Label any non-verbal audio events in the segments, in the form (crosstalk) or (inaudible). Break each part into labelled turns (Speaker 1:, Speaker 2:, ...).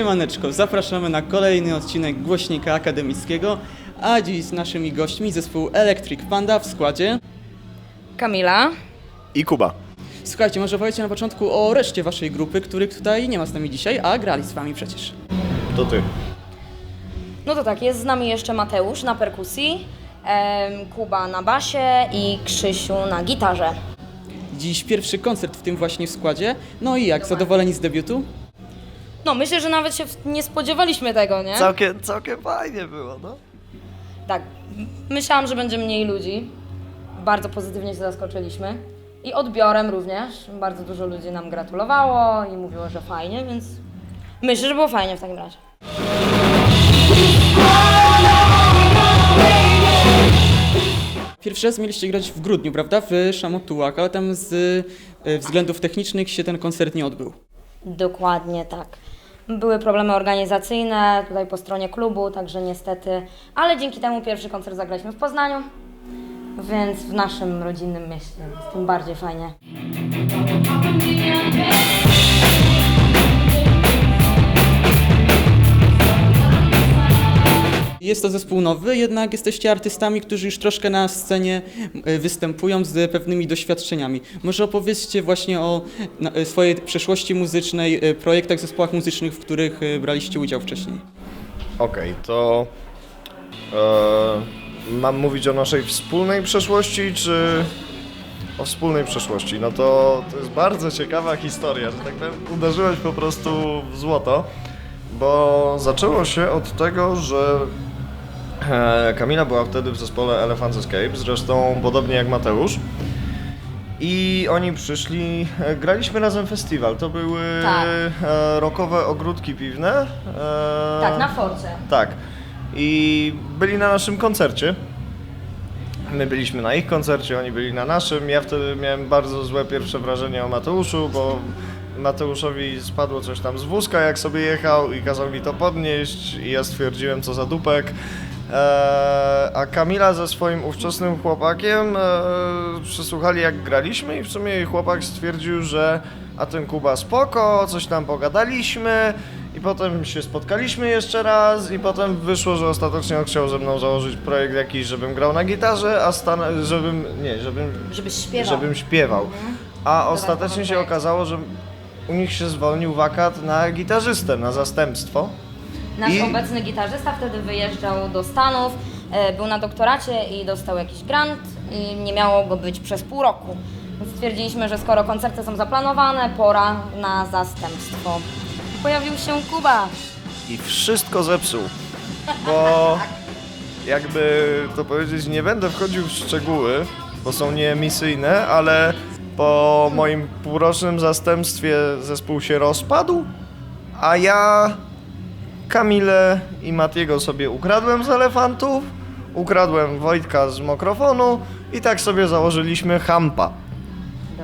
Speaker 1: Siemaneczko, zapraszamy na kolejny odcinek Głośnika Akademickiego, a dziś z naszymi gośćmi zespół Electric Panda w składzie.
Speaker 2: Kamila.
Speaker 3: I Kuba.
Speaker 1: Słuchajcie, może powiedzcie na początku o reszcie waszej grupy, których tutaj nie ma z nami dzisiaj, a grali z wami przecież.
Speaker 3: To ty.
Speaker 2: No to tak, jest z nami jeszcze Mateusz na perkusji, em, Kuba na basie i Krzysiu na gitarze.
Speaker 1: Dziś pierwszy koncert w tym właśnie składzie. No i jak, zadowoleni z debiutu?
Speaker 2: No myślę, że nawet się w- nie spodziewaliśmy tego, nie?
Speaker 3: Całkiem, całkiem fajnie było, no.
Speaker 2: Tak, m- myślałam, że będzie mniej ludzi. Bardzo pozytywnie się zaskoczyliśmy. I odbiorem również. Bardzo dużo ludzi nam gratulowało i mówiło, że fajnie, więc myślę, że było fajnie w takim razie.
Speaker 1: Pierwszy raz mieliście grać w grudniu, prawda? W Szamotułach, ale tam z e, względów technicznych się ten koncert nie odbył.
Speaker 2: Dokładnie tak. Były problemy organizacyjne tutaj po stronie klubu, także niestety, ale dzięki temu pierwszy koncert zagraliśmy w Poznaniu, więc w naszym rodzinnym mieście jest tym bardziej fajnie.
Speaker 1: Jest to zespół nowy, jednak jesteście artystami, którzy już troszkę na scenie e, występują z pewnymi doświadczeniami. Może opowiedzcie właśnie o e, swojej przeszłości muzycznej, e, projektach, zespołach muzycznych, w których braliście udział wcześniej.
Speaker 3: Okej, to e, mam mówić o naszej wspólnej przeszłości, czy o wspólnej przeszłości? No to, to jest bardzo ciekawa historia, że tak powiem, uderzyłeś po prostu w złoto, bo zaczęło się od tego, że Kamila była wtedy w zespole Elephant Escape, zresztą podobnie jak Mateusz. I oni przyszli, e, graliśmy razem festiwal, to były
Speaker 2: Tak.
Speaker 3: e, rokowe ogródki piwne. E,
Speaker 2: Tak, na force.
Speaker 3: tak. I byli na naszym koncercie. My byliśmy na ich koncercie, oni byli na naszym. Ja wtedy miałem bardzo złe pierwsze wrażenie o Mateuszu, bo Mateuszowi spadło coś tam z wózka, jak sobie jechał i kazał mi to podnieść i ja stwierdziłem, co za dupek. Eee, a Kamila ze swoim ówczesnym chłopakiem eee, przesłuchali jak graliśmy i w sumie chłopak stwierdził, że a ten Kuba spoko, coś tam pogadaliśmy i potem się spotkaliśmy jeszcze raz i potem wyszło, że ostatecznie on chciał ze mną założyć projekt jakiś, żebym grał na gitarze, a stan- żebym, nie, żebym,
Speaker 2: Żebyś śpiewał.
Speaker 3: żebym śpiewał. A ostatecznie się okazało, że u nich się zwolnił wakat na gitarzystę, na zastępstwo.
Speaker 2: Nasz
Speaker 3: I-
Speaker 2: obecny gitarzysta wtedy wyjeżdżał do Stanów, e, był na doktoracie i dostał jakiś grant i nie miało go być przez pół roku. Więc stwierdziliśmy, że skoro koncerty są zaplanowane, pora na zastępstwo. Pojawił się Kuba.
Speaker 3: i wszystko zepsuł. Bo jakby to powiedzieć, nie będę wchodził w szczegóły, bo są nieemisyjne, ale po moim półrocznym zastępstwie zespół się rozpadł, a ja Kamilę i Matiego sobie ukradłem z elefantów, ukradłem Wojtka z mikrofonu i tak sobie założyliśmy hampa.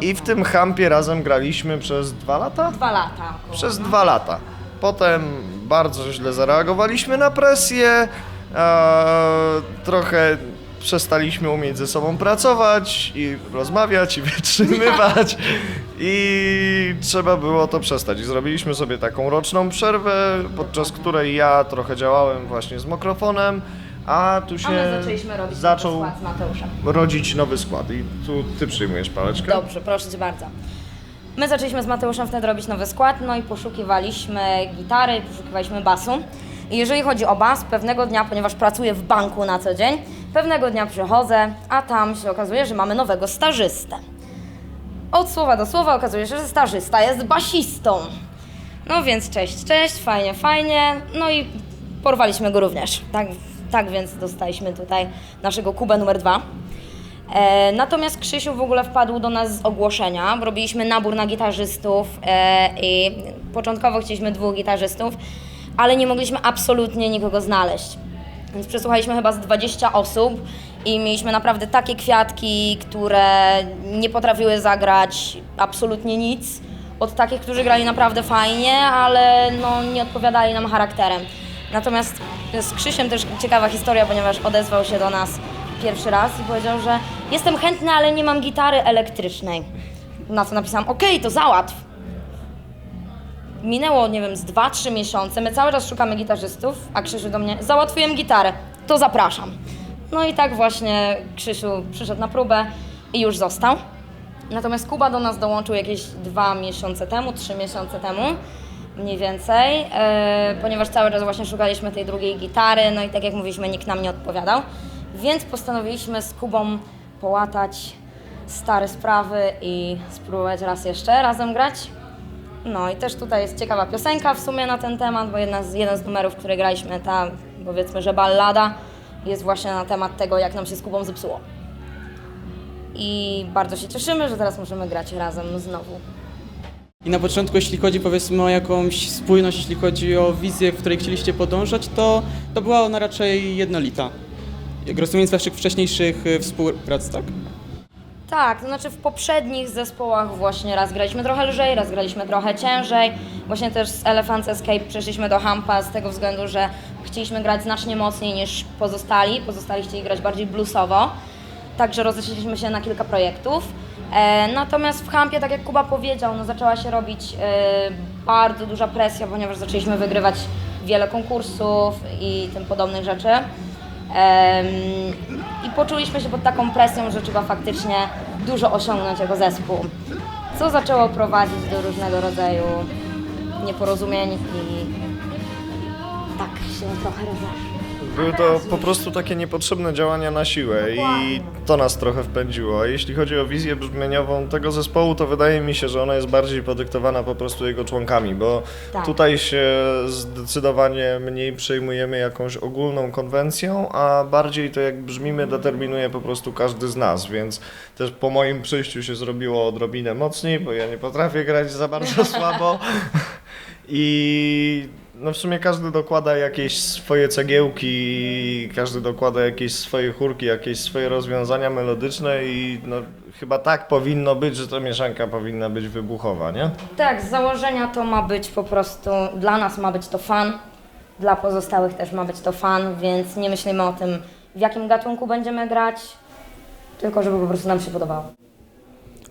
Speaker 3: I w tym hampie razem graliśmy przez dwa lata?
Speaker 2: Dwa lata. około,
Speaker 3: Przez
Speaker 2: no.
Speaker 3: dwa lata. Potem bardzo źle zareagowaliśmy na presję, e, trochę przestaliśmy umieć ze sobą pracować i rozmawiać i (laughs) wytrzymywać (laughs) i trzeba było to przestać. Zrobiliśmy sobie taką roczną przerwę, podczas której ja trochę działałem właśnie z mikrofonem, a tu się
Speaker 2: A my zaczęliśmy robić
Speaker 3: zaczął
Speaker 2: nowy skład z Mateuszem.
Speaker 3: rodzić nowy skład i tu ty przyjmujesz paleczkę.
Speaker 2: Dobrze, proszę Cię bardzo. My zaczęliśmy z Mateuszem wtedy robić nowy skład, no i poszukiwaliśmy gitary, poszukiwaliśmy basu. I jeżeli chodzi o bas, pewnego dnia, ponieważ pracuję w banku na co dzień, pewnego dnia przychodzę, a tam się okazuje, że mamy nowego stażystę. Od słowa do słowa okazuje się, że stażysta jest basistą. No więc cześć, cześć, fajnie, fajnie. No i porwaliśmy go również. Tak, tak więc dostaliśmy tutaj naszego Kubę numer dwa. E, natomiast Krzysiu w ogóle wpadł do nas z ogłoszenia. Robiliśmy nabór na gitarzystów e, i początkowo chcieliśmy dwóch gitarzystów, ale nie mogliśmy absolutnie nikogo znaleźć. Więc przesłuchaliśmy chyba z 20 osób i mieliśmy naprawdę takie kwiatki, które nie potrafiły zagrać absolutnie nic. Od takich, którzy grali naprawdę fajnie, ale no, nie odpowiadali nam charakterem. Natomiast z Krzysiem też ciekawa historia, ponieważ odezwał się do nas pierwszy raz i powiedział, że jestem chętny, ale nie mam gitary elektrycznej. Na co napisałam, okej, to załatw. minęło, nie wiem, z 2-3 miesiące, my cały czas szukamy gitarzystów, a Krzysiu do mnie, załatwiłem gitarę, to zapraszam. No i tak właśnie Krzysiu przyszedł na próbę i już został. Natomiast Kuba do nas dołączył jakieś dwa miesiące temu, trzy miesiące temu, mniej więcej, e, ponieważ cały czas właśnie szukaliśmy tej drugiej gitary, no i tak jak mówiliśmy, nikt nam nie odpowiadał. Więc postanowiliśmy z Kubą połatać stare sprawy i spróbować raz jeszcze razem grać. No i też tutaj jest ciekawa piosenka w sumie na ten temat, bo jedna z, jeden z numerów, który graliśmy, ta powiedzmy, że ballada, jest właśnie na temat tego, jak nam się z Kubą zepsuło. I bardzo się cieszymy, że teraz możemy grać razem znowu.
Speaker 1: I na początku, jeśli chodzi powiedzmy o jakąś spójność, jeśli chodzi o wizję, w której chcieliście podążać, to, to była ona raczej jednolita. Jak rozumiem z waszych wcześniejszych y, współprac, tak?
Speaker 2: Tak, to znaczy w poprzednich zespołach właśnie raz graliśmy trochę lżej, raz graliśmy trochę ciężej. Właśnie też z Elephant Escape przeszliśmy do Hampa z tego względu, że chcieliśmy grać znacznie mocniej niż pozostali. Pozostali chcieli grać bardziej bluesowo. Także rozeszliśmy się na kilka projektów. E, natomiast w Hampie, tak jak Kuba powiedział, no zaczęła się robić e, bardzo duża presja, ponieważ zaczęliśmy wygrywać wiele konkursów i tym podobnych rzeczy. Em, I poczuliśmy się pod taką presją, że trzeba faktycznie dużo osiągnąć jako zespół. Co zaczęło prowadzić do różnego rodzaju nieporozumień i tak się trochę rozeszło.
Speaker 3: Były to po prostu takie niepotrzebne działania na siłę i to nas trochę wpędziło. A jeśli chodzi o wizję brzmieniową tego zespołu, to wydaje mi się, że ona jest bardziej podyktowana po prostu jego członkami, bo
Speaker 2: Tak.
Speaker 3: tutaj się zdecydowanie mniej przejmujemy jakąś ogólną konwencją, a bardziej to jak brzmimy determinuje po prostu każdy z nas, więc też po moim przyjściu się zrobiło odrobinę mocniej, bo ja nie potrafię grać za bardzo (laughs) słabo. I no w sumie każdy dokłada jakieś swoje cegiełki, każdy dokłada jakieś swoje chórki, jakieś swoje rozwiązania melodyczne i no chyba tak powinno być, że ta mieszanka powinna być wybuchowa, nie?
Speaker 2: Tak, z założenia to ma być po prostu, dla nas ma być to fan, dla pozostałych też ma być to fan, więc nie myślimy o tym, w jakim gatunku będziemy grać, tylko żeby po prostu nam się podobało.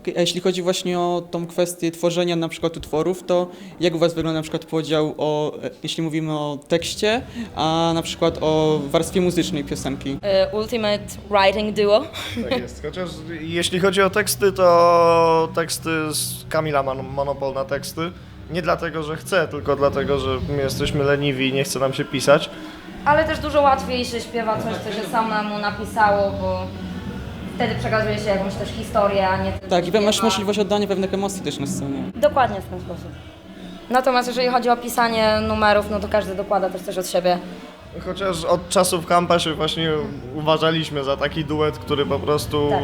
Speaker 1: Okej, a jeśli chodzi właśnie o tą kwestię tworzenia na przykład utworów, to jak u was wygląda na przykład podział o, e, jeśli mówimy o tekście, a na przykład o warstwie muzycznej piosenki?
Speaker 2: Y, Ultimate Writing Duo.
Speaker 3: Tak jest, chociaż jeśli chodzi o teksty, to teksty z Kamila Mon- Monopol na teksty. Nie dlatego, że chce, tylko dlatego, że my jesteśmy leniwi i nie chce nam się pisać.
Speaker 2: Ale też dużo łatwiej się śpiewa coś, co się samemu napisało, bo wtedy przekazuje się jakąś też historię, a nie tylko
Speaker 1: Tak, i masz
Speaker 2: śpiewa.
Speaker 1: możliwość oddania pewnych emocji też na scenie.
Speaker 2: Dokładnie w ten sposób. Natomiast jeżeli chodzi o pisanie numerów, no to każdy dokłada też coś od siebie.
Speaker 3: Chociaż od czasów kampa się właśnie uważaliśmy za taki duet, który po prostu
Speaker 2: Tak.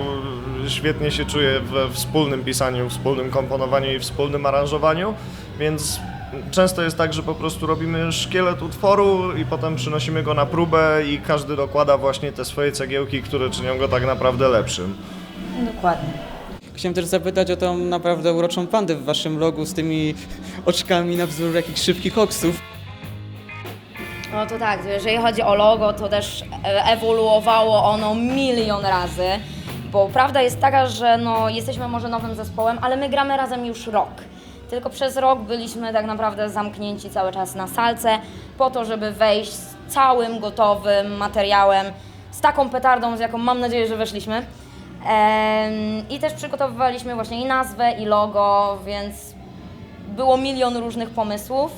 Speaker 3: świetnie się czuje we wspólnym pisaniu, wspólnym komponowaniu i wspólnym aranżowaniu, więc często jest tak, że po prostu robimy szkielet utworu i potem przynosimy go na próbę i każdy dokłada właśnie te swoje cegiełki, które czynią go tak naprawdę lepszym.
Speaker 2: Dokładnie.
Speaker 1: Chciałem też zapytać o tą naprawdę uroczą pandę w waszym logu z tymi oczkami na wzór jakichś szybkich oksów.
Speaker 2: No to tak, jeżeli chodzi o logo, to też ewoluowało ono milion razy, bo prawda jest taka, że no, jesteśmy może nowym zespołem, ale my gramy razem już rok. Tylko przez rok byliśmy tak naprawdę zamknięci cały czas na salce, po to, żeby wejść z całym gotowym materiałem, z taką petardą, z jaką mam nadzieję, że weszliśmy. I też przygotowywaliśmy właśnie i nazwę, i logo, więc było milion różnych pomysłów,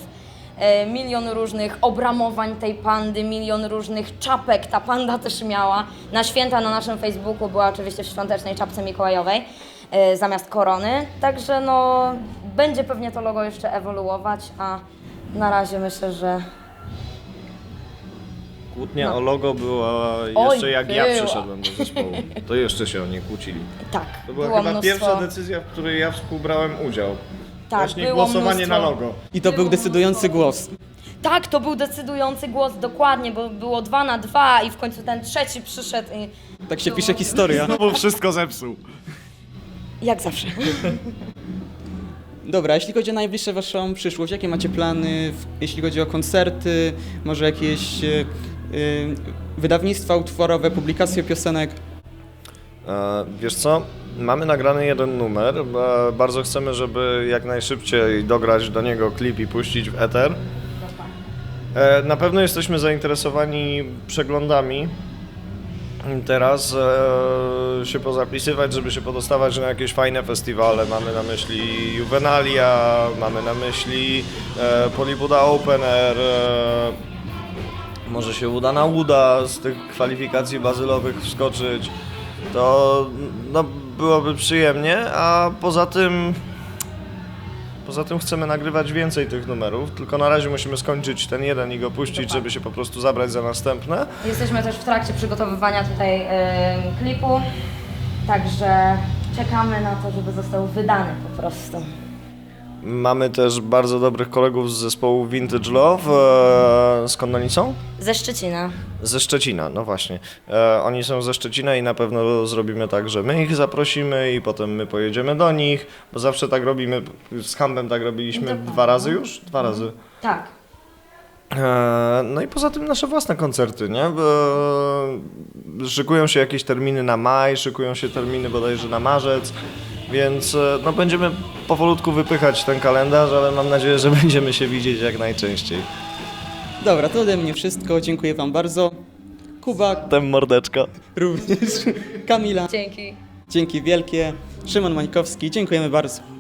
Speaker 2: e, milion różnych obramowań tej pandy, milion różnych czapek ta panda też miała. Na święta na naszym Facebooku była oczywiście w świątecznej czapce mikołajowej e, zamiast korony, także no będzie pewnie to logo jeszcze ewoluować, a na razie myślę, że
Speaker 3: Kłótnia
Speaker 2: No.
Speaker 3: o logo była
Speaker 2: Oj,
Speaker 3: jeszcze jak ja
Speaker 2: była.
Speaker 3: przyszedłem do zespołu. To jeszcze się o nie kłócili.
Speaker 2: tak,
Speaker 3: To była
Speaker 2: było
Speaker 3: chyba
Speaker 2: mnóstwo.
Speaker 3: pierwsza decyzja, w której ja współbrałem udział.
Speaker 2: Tak,
Speaker 3: Właśnie
Speaker 2: było
Speaker 3: głosowanie
Speaker 2: mnóstwo.
Speaker 3: na logo.
Speaker 1: I to był decydujący głos.
Speaker 2: Tak, to był decydujący głos, dokładnie, bo było dwa na dwa i w końcu ten trzeci przyszedł i
Speaker 1: Tak się pisze historia.
Speaker 3: Znowu wszystko zepsuł.
Speaker 2: jak zawsze. (laughs)
Speaker 1: Dobra, jeśli chodzi o najbliższą waszą przyszłość, jakie macie plany, w- jeśli chodzi o koncerty, może jakieś e, wydawnictwa utworowe, publikacje piosenek?
Speaker 3: E, wiesz co? Mamy nagrany jeden numer. Bardzo chcemy, żeby jak najszybciej dograć do niego klip i puścić w eter. E, Na pewno jesteśmy zainteresowani przeglądami. Teraz e, się pozapisywać, żeby się podostawać na jakieś fajne festiwale. Mamy na myśli Juvenalia, mamy na myśli e, Polibuda Open Air. E, może się uda na uda z tych kwalifikacji bazylowych wskoczyć. To no, byłoby przyjemnie, a poza tym Poza tym chcemy nagrywać więcej tych numerów, tylko na razie musimy skończyć ten jeden i go puścić, żeby się po prostu zabrać za następne.
Speaker 2: Jesteśmy też w trakcie przygotowywania tutaj klipu, także czekamy na to, żeby został wydany po prostu.
Speaker 3: Mamy też bardzo dobrych kolegów z zespołu Vintage Love. E, skąd oni są?
Speaker 2: Ze Szczecina.
Speaker 3: Ze Szczecina, no właśnie. E, oni są ze Szczecina i na pewno zrobimy tak, że my ich zaprosimy i potem my pojedziemy do nich, bo zawsze tak robimy. Z Hambem tak robiliśmy
Speaker 2: Dokładnie.
Speaker 3: dwa razy już? Dwa razy.
Speaker 2: Tak.
Speaker 3: E, No i poza tym nasze własne koncerty, nie? Bo szykują się jakieś terminy na maj, szykują się terminy bodajże na marzec, więc e, no będziemy powolutku wypychać ten kalendarz, ale mam nadzieję, że (laughs) będziemy się widzieć jak najczęściej.
Speaker 1: Dobra, to ode mnie wszystko. Dziękuję Wam bardzo. Kuba
Speaker 3: Tem mordeczka.
Speaker 1: również. (laughs) Kamila.
Speaker 2: Dzięki.
Speaker 1: Dzięki wielkie. Szymon Mańkowski. Dziękujemy bardzo.